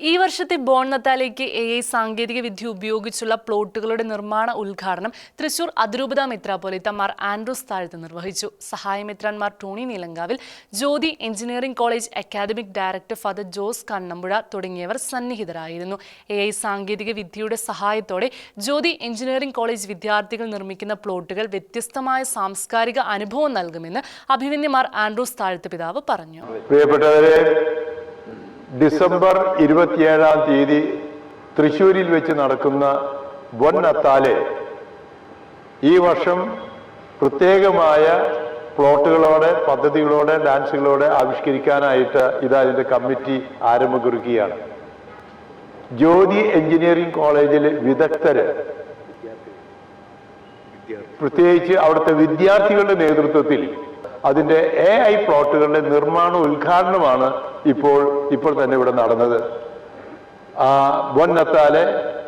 ഈ വർഷത്തെ bone നത്താലേക്ക് A I സാങ്കേതിക വിദ്യ ഉപയോഗിച്ചുള്ള പ്ലോട്ടുകളുടെ നിർമ്മാണ ഉദ്ഘാടനം തൃശൂർ അതിരൂപത മെത്രാപ്പൊലിത്ത മാർ ആൻഡ്രൂസ് താഴ്ത്ത് നിർവഹിച്ചു. സഹായമെത്രാൻമാർ Tony Neelankavil Jyothi engineering college academic director father Jose Kannampuzha തുടങ്ങിയവർ സന്നിഹിതരായിരുന്നു. എ ഐ സാങ്കേതിക വിദ്യയുടെ സഹായത്തോടെ ജ്യോതി എഞ്ചിനീയറിംഗ് കോളേജ് വിദ്യാർത്ഥികൾ നിർമ്മിക്കുന്ന പ്ലോട്ടുകൾ വ്യത്യസ്തമായ സാംസ്കാരിക അനുഭവം നൽകുമെന്ന് അഭിമന്യമാർ ആൻഡ്രൂസ് താഴ്ത്ത് പിതാവ് പറഞ്ഞു. പ്രിയപ്പെട്ടവരെ ഡിസംബർ ഇരുപത്തിയേഴാം തീയതി തൃശ്ശൂരിൽ വെച്ച് നടക്കുന്ന വൻ അത്താലെ ഈ വർഷം പ്രത്യേകമായ പ്ലോട്ടുകളോടെ പദ്ധതികളോടെ ഡാൻസുകളോടെ ആവിഷ്കരിക്കാനായിട്ട് ഇതാ ഇതിന്റെ കമ്മിറ്റി ആരംഭം കുറിക്കുകയാണ് ജ്യോതി എഞ്ചിനീയറിംഗ് കോളേജിലെ വിദഗ്ധര് പ്രത്യേകിച്ച് അവിടുത്തെ വിദ്യാർത്ഥികളുടെ നേതൃത്വത്തിൽ അതിന്റെ എ ഐ പ്ലോട്ടുകളുടെ നിർമ്മാണ ഉദ്ഘാടനമാണ് ഇപ്പോൾ ഇപ്പോൾ തന്നെ ഇവിടെ നടന്നത്. ആ ബൊന്നത്താലെ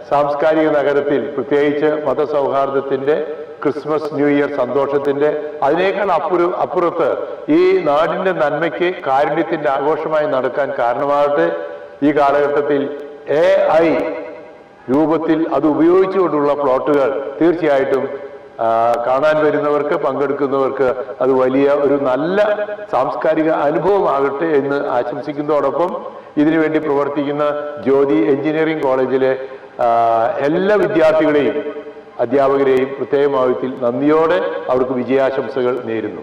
സാംസ്കാരിക നഗരത്തിൽ പ്രത്യേകിച്ച് മതസൗഹാർദ്ദത്തിന്റെ ക്രിസ്മസ് ന്യൂ ഇയർ സന്തോഷത്തിന്റെ അതിനേക്കാൾ അപ്പുറ അപ്പുറത്ത് ഈ നാടിന്റെ നന്മയ്ക്ക് കാരുണ്യത്തിന്റെ ആഘോഷമായി നടക്കാൻ കാരണമാകട്ടെ ഈ കാലഘട്ടത്തിൽ എ ഐ രൂപത്തിൽ അത് ഉപയോഗിച്ചുകൊണ്ടുള്ള പ്ലോട്ടുകൾ തീർച്ചയായിട്ടും കാണാൻ വരുന്നവർക്ക് പങ്കെടുക്കുന്നവർക്ക് അത് വലിയ ഒരു നല്ല സാംസ്കാരിക അനുഭവമാകട്ടെ എന്ന് ആശംസിക്കുന്നതോടൊപ്പം ഇതിനുവേണ്ടി പ്രവർത്തിക്കുന്ന ജ്യോതി എഞ്ചിനീയറിംഗ് കോളേജിലെ എല്ലാ വിദ്യാർത്ഥികളെയും അധ്യാപകരെയും പ്രത്യേകമാവത്തിൽ നന്ദിയോടെ അവർക്ക് വിജയാശംസകൾ നേരുന്നു.